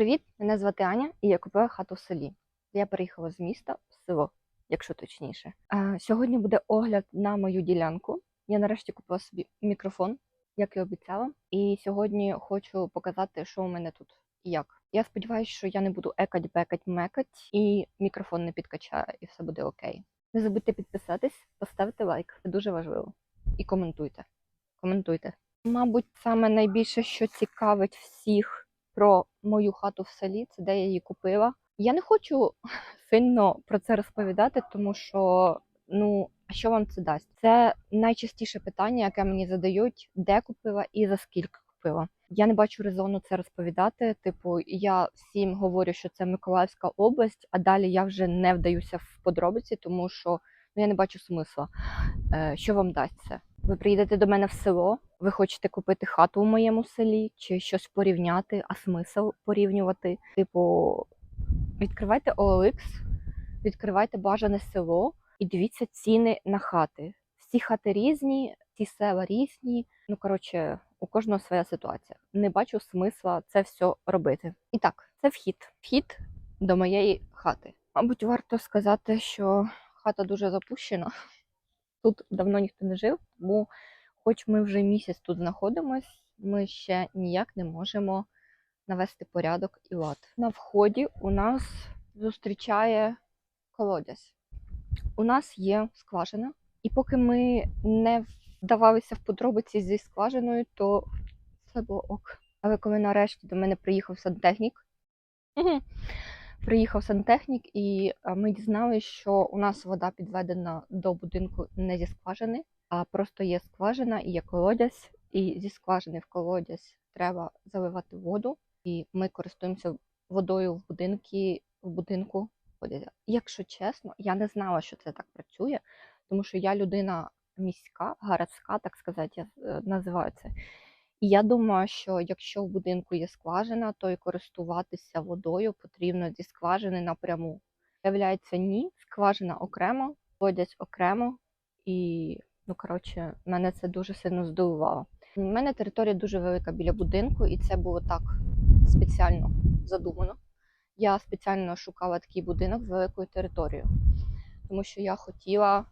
Привіт, мене звати Аня, і я купила хату в селі. Я переїхала з міста в село, якщо точніше. А, сьогодні буде огляд на мою ділянку. Я нарешті купила собі мікрофон, як і обіцяла. І сьогодні хочу показати, що у мене тут і як. Я сподіваюся, що я не буду екать, бекать, мекать, і мікрофон не підкачає, і все буде окей. Не забудьте підписатись, поставити лайк. Це дуже важливо. І коментуйте. Коментуйте. Мабуть, саме найбільше, що цікавить всіх про мою хату в селі, це де я її купила. Я не хочу сильно про це розповідати, тому що ну а що вам це дасть? Це найчастіше питання, яке мені задають, де купила і за скільки купила. Я не бачу резону це розповідати. Типу, я всім говорю, що це Миколаївська область, а далі я вже не вдаюся в подробиці, тому що ну я не бачу смисла. Е, що вам дасть це? Ви приїдете до мене в село, ви хочете купити хату у моєму селі чи щось порівняти, а смисл порівнювати. Типу, відкривайте OLX, відкривайте бажане село і дивіться ціни на хати. Всі хати різні, всі села різні. Ну, коротше, у кожного своя ситуація. Не бачу смисла це все робити. І так, це вхід. Вхід до моєї хати. Мабуть, варто сказати, що хата дуже запущена. Тут давно ніхто не жив, тому, хоч ми вже місяць тут знаходимось, ми ще ніяк не можемо навести порядок і лад. На вході у нас зустрічає колодязь. У нас є скважина, і поки ми не вдавалися в подробиці зі скважиною, то все було ок. Але коли нарешті до мене приїхав сантехнік, приїхав сантехнік, і ми дізналися, що у нас вода підведена до будинку не зі скважини, а просто є скважина і є колодязь. І зі скважини в колодязь треба заливати воду, і ми користуємося водою в будинки в будинку. колодязя. Якщо чесно, я не знала, що це так працює, тому що я людина міська, городська, так сказати, я е, називаю це. І я думаю, що якщо в будинку є скважина, то і користуватися водою потрібно зі скважини напряму. Виявляється, ні, скважина окремо, водять окремо, і ну коротше, мене це дуже сильно здивувало. У мене територія дуже велика біля будинку, і це було так спеціально задумано. Я спеціально шукала такий будинок з великою територією, тому що я хотіла,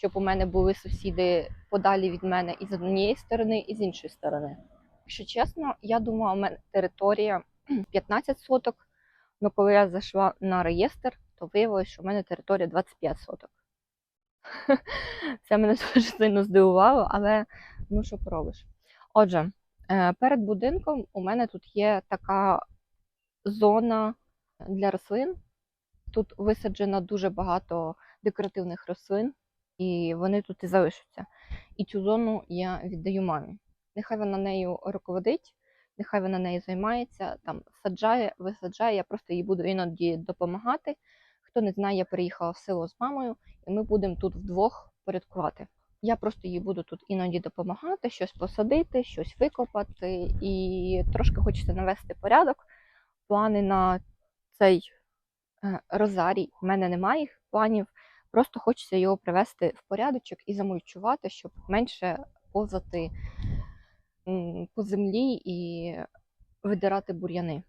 щоб у мене були сусіди подалі від мене і з однієї сторони, і з іншої сторони. Якщо чесно, я думала, у мене територія 15 соток, але коли я зайшла на реєстр, то виявилося, що в мене територія 25 соток. Це мене дуже сильно здивувало, але ну що поробиш. Отже, е, перед будинком у мене тут є така зона для рослин. Тут висаджено дуже багато декоративних рослин, і вони тут і залишаться. І цю зону я віддаю мамі. Нехай вона нею руководить, нехай вона нею займається, там саджає, висаджає, я просто їй буду іноді допомагати. Хто не знає, я переїхала в село з мамою, і ми будемо тут вдвох порядкувати. Я просто їй буду тут іноді допомагати, щось посадити, щось викопати, і трошки хочеться навести порядок. Плани на цей е, розарій в мене немає їх планів. Просто хочеться його привести в порядочок і замульчувати, щоб менше повзати по землі і видирати бур'яни.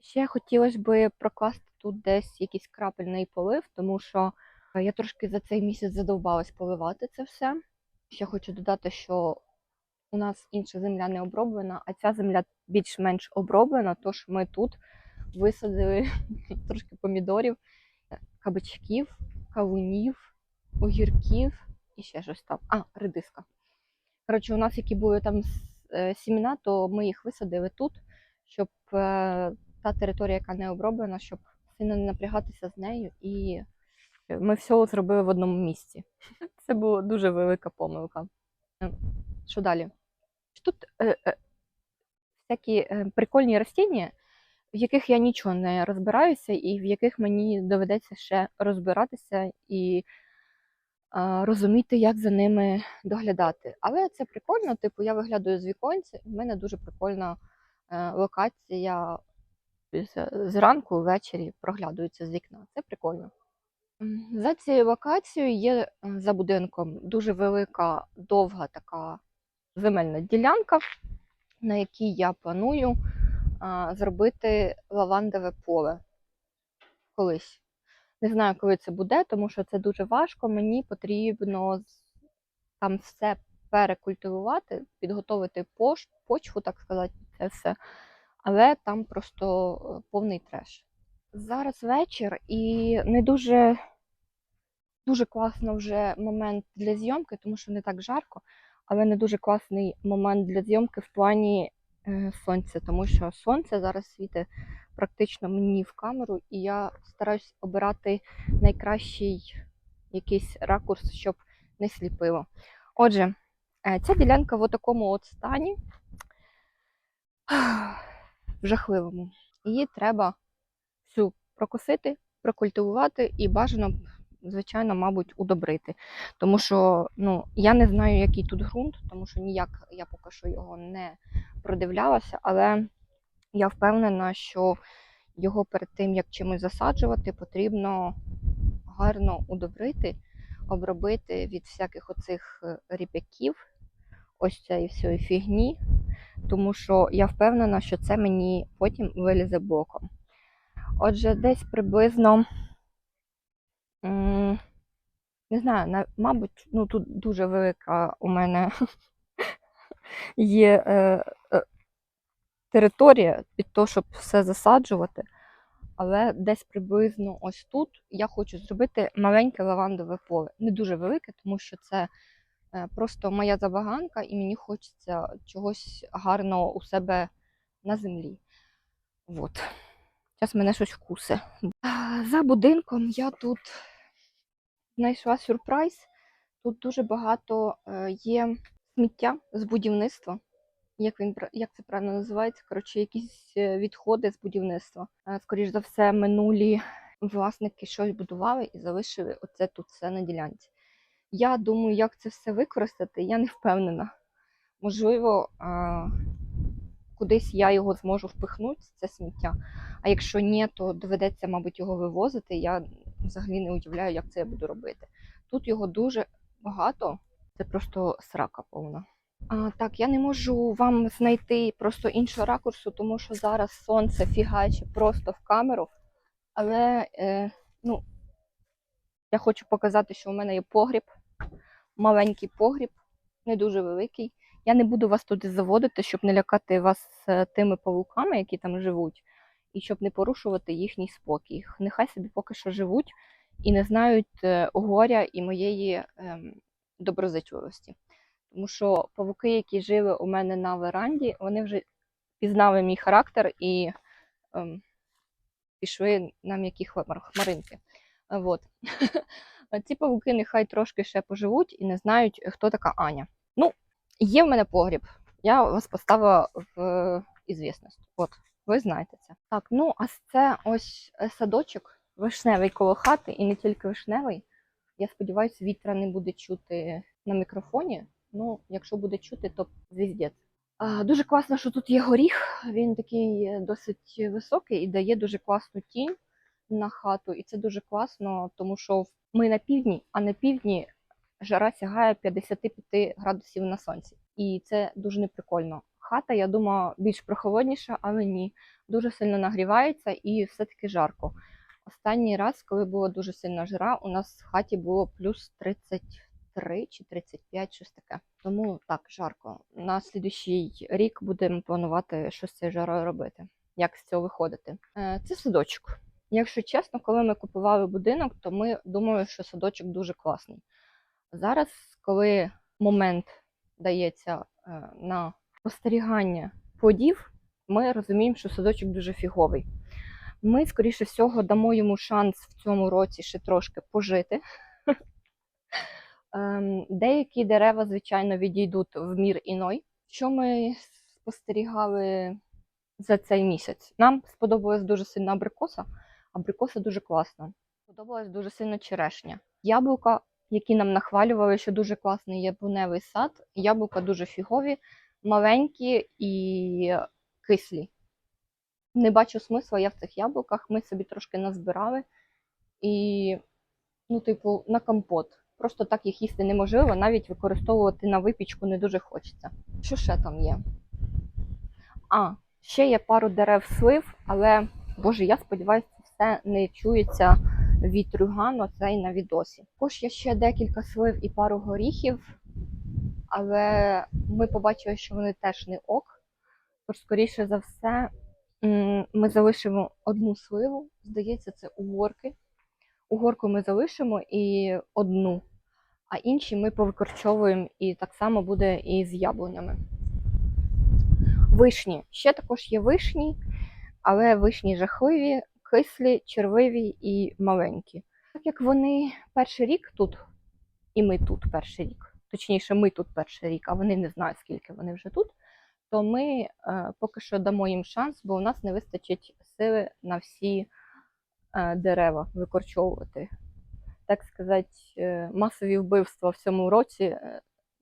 Ще хотілося б прокласти тут десь якийсь крапельний полив, тому що я трошки за цей місяць задовбалась поливати це все. Ще хочу додати, що у нас інша земля не оброблена, а ця земля більш-менш оброблена, тож ми тут висадили трошки помідорів, кабачків, кавунів, огірків і ще щось там. А, редиска. Коротше, у нас які були там е, сімена, то ми їх висадили тут, щоб е, та територія, яка не оброблена, щоб сильно не напрягатися з нею. І ми все зробили в одному місці. Це була дуже велика помилка. Е, Що далі? Тут е, е, всякі е, прикольні рослиння, в яких я нічого не розбираюся, і в яких мені доведеться ще розбиратися і а, розуміти, як за ними доглядати. Але це прикольно, типу, я виглядаю з віконця, і в мене дуже прикольна е, локація зранку, ввечері проглядується з вікна. Це прикольно. За цією локацією є е, за будинком дуже велика, довга така земельна ділянка, на якій я планую зробити лавандове поле колись. Не знаю, коли це буде, тому що це дуже важко. Мені потрібно там все перекультивувати, підготовити пош, почву, так сказати, це все. Але там просто е, повний треш. Зараз вечір і не дуже, дуже класно вже момент для зйомки, тому що не так жарко, але не дуже класний момент для зйомки в плані сонця, тому що сонце зараз світить практично мені в камеру, і я стараюсь обирати найкращий якийсь ракурс, щоб не сліпило. Отже, е, ця ділянка в такому от стані в жахливому. Її треба всю прокосити, прокультивувати і бажано, звичайно, мабуть, удобрити. Тому що ну, я не знаю, який тут ґрунт, тому що ніяк я поки що його не продивлялася, але я впевнена, що його перед тим, як чимось засаджувати, потрібно гарно удобрити, обробити від всяких оцих е, ріп'яків, ось цієї всієї фігні, тому що я впевнена, що це мені потім вилізе боком. Отже, десь приблизно, не знаю, на- мабуть, ну тут дуже велика у мене є е, е, територія під те, щоб все засаджувати. Але десь приблизно ось тут я хочу зробити маленьке лавандове поле. Не дуже велике, тому що це е, просто моя забаганка, і мені хочеться чогось гарного у себе на землі. От. Зараз мене щось вкусе. За будинком я тут знайшла сюрприз. Тут дуже багато е, є сміття з будівництва. Як він як це правильно називається? Коротше, якісь е, відходи з будівництва. Е, Скоріш за все, минулі власники щось будували і залишили оце тут все на ділянці. Я думаю, як це все використати, я не впевнена. Можливо, кудись я його зможу впихнути, це сміття. А якщо ні, то доведеться, мабуть, його вивозити. Я взагалі не уявляю, як це я буду робити. Тут його дуже багато, це просто срака повна. А, так, я не можу вам знайти просто іншого ракурсу, тому що зараз сонце фігаче просто в камеру. Але е, ну, я хочу показати, що у мене є погріб, маленький погріб, не дуже великий. Я не буду вас туди заводити, щоб не лякати вас е, тими павуками, які там живуть, і щоб не порушувати їхній спокій. Нехай собі поки що живуть і не знають е, горя і моєї ем, доброзичливості. Тому що павуки, які жили у мене на веранді, вони вже пізнали мій характер і ем, пішли на м'які хмар- хмаринки. Е, Вот. Ці павуки нехай трошки ще поживуть і не знають, хто така Аня. Ну, є в мене погріб. Я вас поставила в ізвісність. От, ви знаєте це. Так, ну а це ось е, садочок вишневий коло хати, і не тільки вишневий. Я сподіваюся, вітра не буде чути на мікрофоні. Ну, якщо буде чути, то звіздець. Дуже класно, що тут є горіх. Він такий е, досить високий і дає дуже класну тінь на хату. І це дуже класно, тому що ми на півдні, а на півдні жара сягає 55 градусів на сонці. І це дуже неприкольно. Хата, я думаю, більш прохолодніша, але ні. Дуже сильно нагрівається і все-таки жарко. Останній раз, коли була дуже сильна жара, у нас в хаті було плюс 33 чи 35, щось таке. Тому так, жарко. На слідуючий рік будемо планувати щось з цією жарою робити. Як з цього виходити? Е, Це садочок. Якщо чесно, коли ми купували будинок, то ми думали, що садочок дуже класний. Зараз, коли момент дається е, на спостерігання плодів, ми розуміємо, що садочок дуже фіговий. Ми, скоріше всього, дамо йому шанс в цьому році ще трошки пожити. Ем, Деякі дерева, звичайно, відійдуть в мір іной. Що ми спостерігали за цей місяць? Нам сподобалась дуже сильно абрикоса. Абрикоса дуже класна. Сподобалась дуже сильно черешня. Яблука, які нам нахвалювали, що дуже класний яблуневий сад. Яблука дуже фігові, маленькі і кислі. Не бачу смисла я в цих яблуках. Ми собі трошки назбирали і, ну, типу, на компот. Просто так їх їсти неможливо, навіть використовувати на випічку не дуже хочеться. Що ще там є? А, Ще є пару дерев слив, але боже, я сподіваюся, все не чується від Рюгану, це і на відосі. Також є ще декілька слив і пару горіхів, але ми побачили, що вони теж не ок. Тож, скоріше за все, ми залишимо одну сливу. Здається, це угорки. Угорку ми залишимо і одну, а інші ми повикорчовуємо, і так само буде і з яблунями. Вишні. Ще також є вишні, але вишні жахливі, кислі, червиві і маленькі. Так як вони перший рік тут, і ми тут перший рік, точніше, ми тут перший рік, а вони не знають, скільки вони вже тут, то ми е, поки що дамо їм шанс, бо у нас не вистачить сили на всі е, дерева викорчовувати. Так сказати, е, масові вбивства в цьому році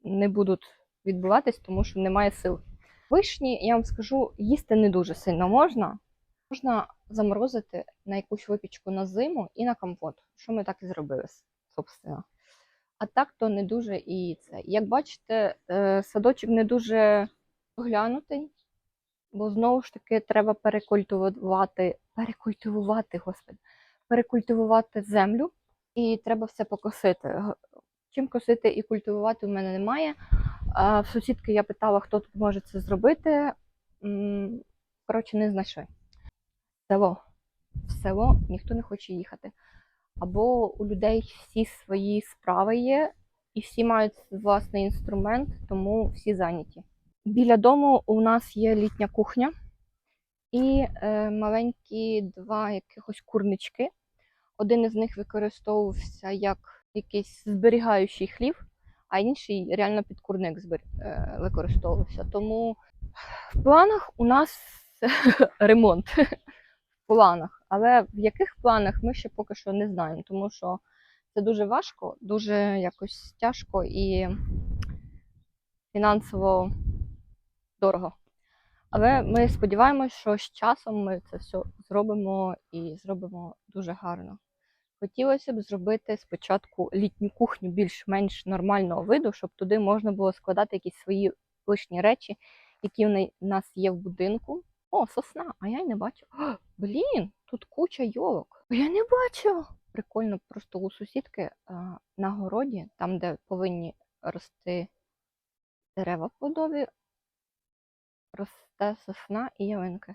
не будуть відбуватись, тому що немає сил. Вишні, я вам скажу, їсти не дуже сильно можна. Можна заморозити на якусь випічку на зиму і на компот, що ми так і зробили, собственно. А так то не дуже і це. Як бачите, е, садочок не дуже доглянутий, бо знову ж таки треба перекультивувати, перекультивувати, господи, перекультивувати землю і треба все покосити. Чим косити і культивувати в мене немає. В сусідки я питала, хто тут може це зробити. Коротше, не знайшли. Село. В село ніхто не хоче їхати. Або у людей всі свої справи є, і всі мають власний інструмент, тому всі зайняті. Біля дому у нас є літня кухня і е, маленькі два якихось курнички. Один із них використовувався як якийсь зберігаючий хлів, а інший реально під курник збер- е, використовувався. Тому в планах у нас ремонт. В планах. Але в яких планах ми ще поки що не знаємо, тому що це дуже важко, дуже якось тяжко і фінансово дорого. Але ми сподіваємось, що з часом ми це все зробимо і зробимо дуже гарно. Хотілося б зробити спочатку літню кухню більш-менш нормального виду, щоб туди можна було складати якісь свої лишні речі, які в нас є в будинку. О, сосна, а я й не бачу. О, блін, тут куча йолок. Я не бачу. Прикольно, просто у сусідки а, на городі, там, де повинні рости дерева плодові, росте сосна і ялинки.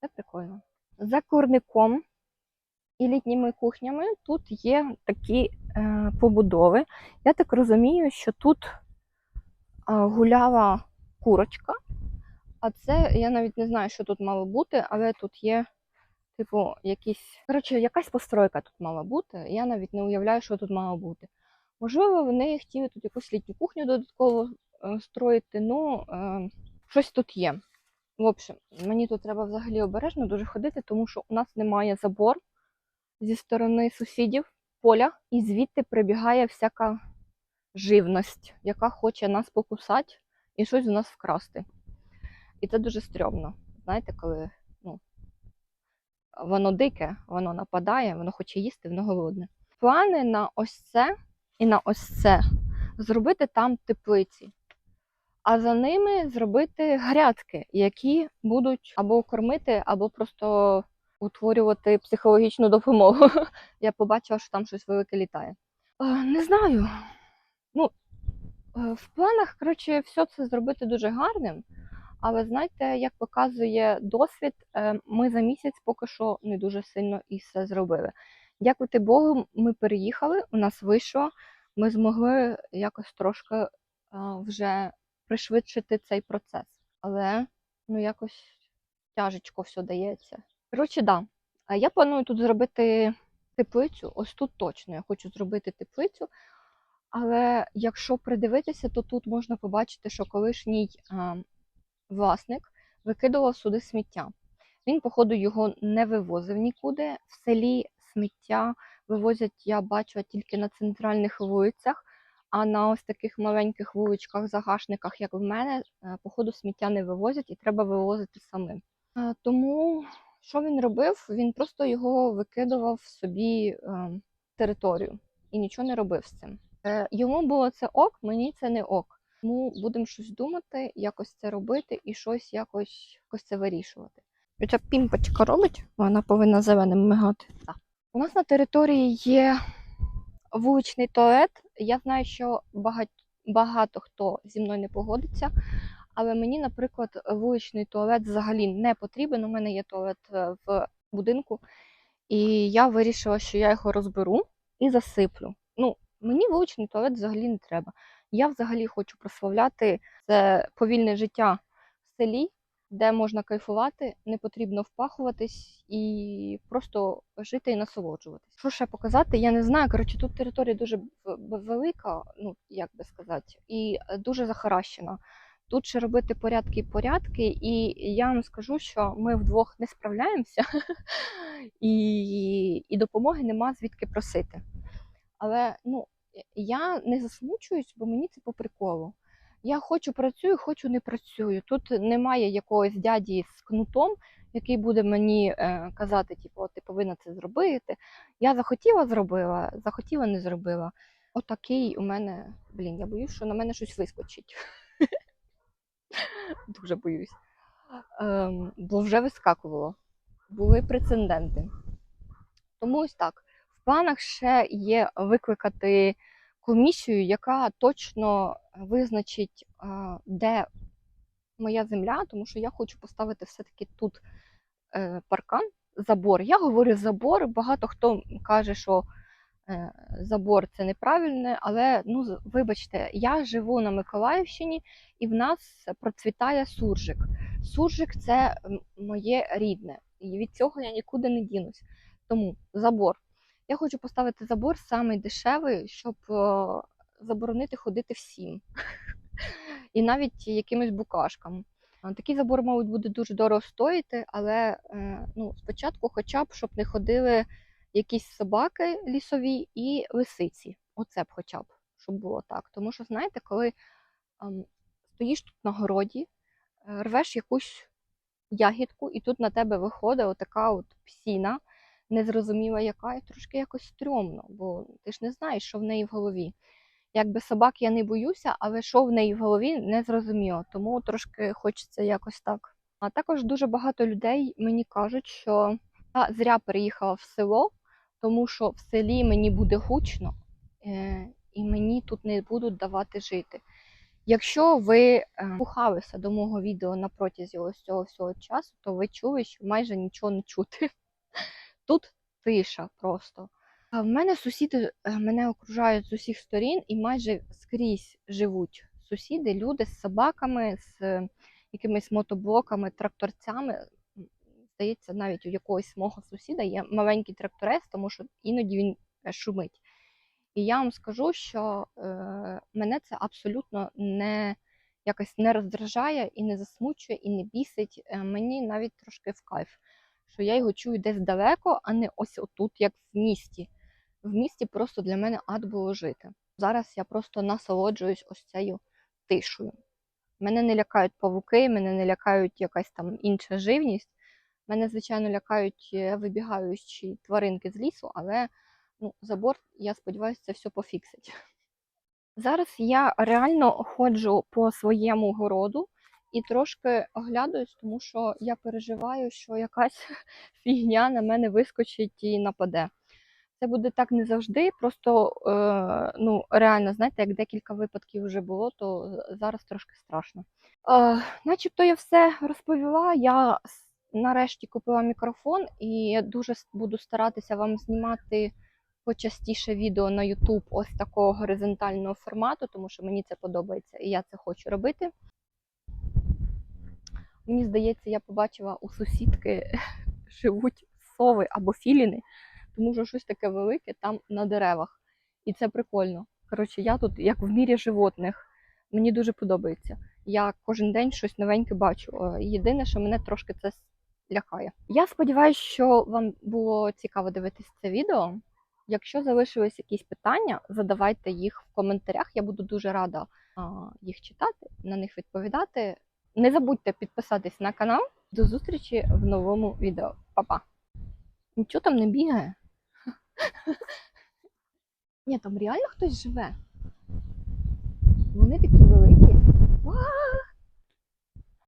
Це прикольно. За курником і літніми кухнями тут є такі е, побудови. Я так розумію, що тут е, гуляла курочка, а це я навіть не знаю, що тут мало бути, але тут є, типу, якісь. Коротше, якась постройка тут мала бути. Я навіть не уявляю, що тут мало бути. Можливо, вони хотіли тут якусь літню кухню додатково е, строїти, ну е, щось тут є. В общем, мені тут треба взагалі обережно дуже ходити, тому що у нас немає забор зі сторони сусідів поля, і звідти прибігає всяка живність, яка хоче нас покусати і щось у нас вкрасти. І це дуже стрьомно. Знаєте, коли ну, воно дике, воно нападає, воно хоче їсти, воно голодне. Плани на ось це і на ось це зробити там теплиці, а за ними зробити грядки, які будуть або кормити, або просто утворювати психологічну допомогу. Я побачила, що там щось велике літає. Е, Не знаю. Ну, е, в планах, коротше, все це зробити дуже гарним. Але знаєте, як показує досвід, е, ми за місяць поки що не дуже сильно і все зробили. Дякувати Богу, ми переїхали, у нас вийшло, ми змогли якось трошки е, вже пришвидшити цей процес. Але ну якось тяжечко все дається. Коротше, да. Я планую тут зробити теплицю. Ось тут точно я хочу зробити теплицю. Але якщо придивитися, то тут можна побачити, що колишній а, власник викидував сюди сміття. Він, походу, його не вивозив нікуди. В селі сміття вивозять, я бачу, тільки на центральних вулицях, а на ось таких маленьких вуличках, загашниках, як в мене, е, походу, сміття не вивозять і треба вивозити самим. Е, Тому що він робив? Він просто його викидував собі е, територію і нічого не робив з цим. Йому було це ок, мені це не ок. Тому будемо щось думати, якось це робити і щось якось, якось це вирішувати. Ця пімпочка робить, вона повинна зеленим мигати. Так. У нас на території є вуличний туалет. Я знаю, що багато, багато хто зі мною не погодиться, але мені, наприклад, вуличний туалет взагалі не потрібен. У мене є туалет е, в будинку, і я вирішила, що я його розберу і засиплю. Ну, мені вуличний туалет взагалі не треба. Я взагалі хочу прославляти це повільне життя в селі, де можна кайфувати, не потрібно впахуватись і просто жити і насолоджуватись. Що ще показати? Я не знаю. Коротше, тут територія дуже велика, ну як би сказати, і е, дуже захаращена. Тут ще робити порядки і порядки, і я вам скажу, що ми вдвох не справляємося, і, і допомоги нема звідки просити. Але ну, я не засмучуюсь, бо мені це по приколу. Я хочу працюю, хочу не працюю. Тут немає якогось дяді з кнутом, який буде мені е, казати, типу, ти повинна це зробити. Я захотіла, зробила, захотіла, не зробила. Отакий у мене, блін, я боюсь, що на мене щось вискочить. Дуже боюсь. Ем, бо вже вискакувало. Були прецеденти. Тому ось так. Планах ще є викликати комісію, яка точно визначить, де моя земля, тому що я хочу поставити все-таки тут е, паркан, забор. Я говорю забор. Багато хто каже, що е, забор це неправильне, але ну вибачте, я живу на Миколаївщині і в нас процвітає суржик. Суржик це моє рідне, і від цього я нікуди не дінусь. Тому забор. Я хочу поставити забор самий дешевий, щоб е, заборонити ходити всім. І навіть якимось букашкам. А, Такий забор, мабуть, буде дуже дорого стоїти, але е, ну, спочатку, хоча б, щоб не ходили якісь собаки лісові і лисиці. Оце б хоча б, щоб було так. Тому що, знаєте, коли ем, стоїш тут на городі, е, рвеш якусь ягідку, і тут на тебе виходить отака от псіна, незрозуміла яка, і трошки якось стрьомно, бо ти ж не знаєш, що в неї в голові. Якби собак я не боюся, але що в неї в голові не зрозуміло, тому трошки хочеться якось так. А також дуже багато людей мені кажуть, що я зря переїхала в село, тому що в селі мені буде гучно е, і мені тут не будуть давати жити. Якщо ви е, слухалися до мого відео на протязі ось цього всього часу, то ви чули, що майже нічого не чути. Тут тиша просто. В мене сусіди е, мене окружають з усіх сторін, і майже скрізь живуть сусіди, люди з собаками, з е, якимись мотоблоками, тракторцями. Здається, навіть у якогось мого сусіда є маленький тракторець, тому що іноді він е, шумить. І я вам скажу, що е, мене це абсолютно не якось не роздражає і не засмучує, і не бісить. Мені навіть трошки в кайф, що я його чую десь далеко, а не ось отут, як в місті. В місті просто для мене ад було жити. Зараз я просто насолоджуюсь ось цією тишою. Мене не лякають павуки, мене не лякають якась там інша живність. Мене, звичайно, лякають е, вибігаючі тваринки з лісу, але ну, забор, я сподіваюся, це все пофіксить. Зараз я реально ходжу по своєму городу і трошки оглядаюсь, тому що я переживаю, що якась фігня на мене вискочить і нападе. Це буде так не завжди, просто е, ну, реально, знаєте, як декілька випадків вже було, то зараз трошки страшно. Е, начебто я все розповіла. Я нарешті купила мікрофон і дуже буду старатися вам знімати почастіше відео на YouTube ось такого горизонтального формату, тому що мені це подобається і я це хочу робити. Мені здається, я побачила у сусідки живуть сови або філіни, тому що щось таке велике там на деревах. І це прикольно. Коротше, я тут як в мірі животних. Мені дуже подобається. Я кожен день щось новеньке бачу. Е, Єдине, що мене трошки це лякає. Я сподіваюся, що вам було цікаво дивитися це відео. Якщо залишились якісь питання, задавайте їх в коментарях. Я буду дуже рада їх читати, на них відповідати. Не забудьте підписатись на канал. До зустрічі в новому відео. Па-па! Нічого там не бігає. Ні, там реально хтось живе. Вони такі великі.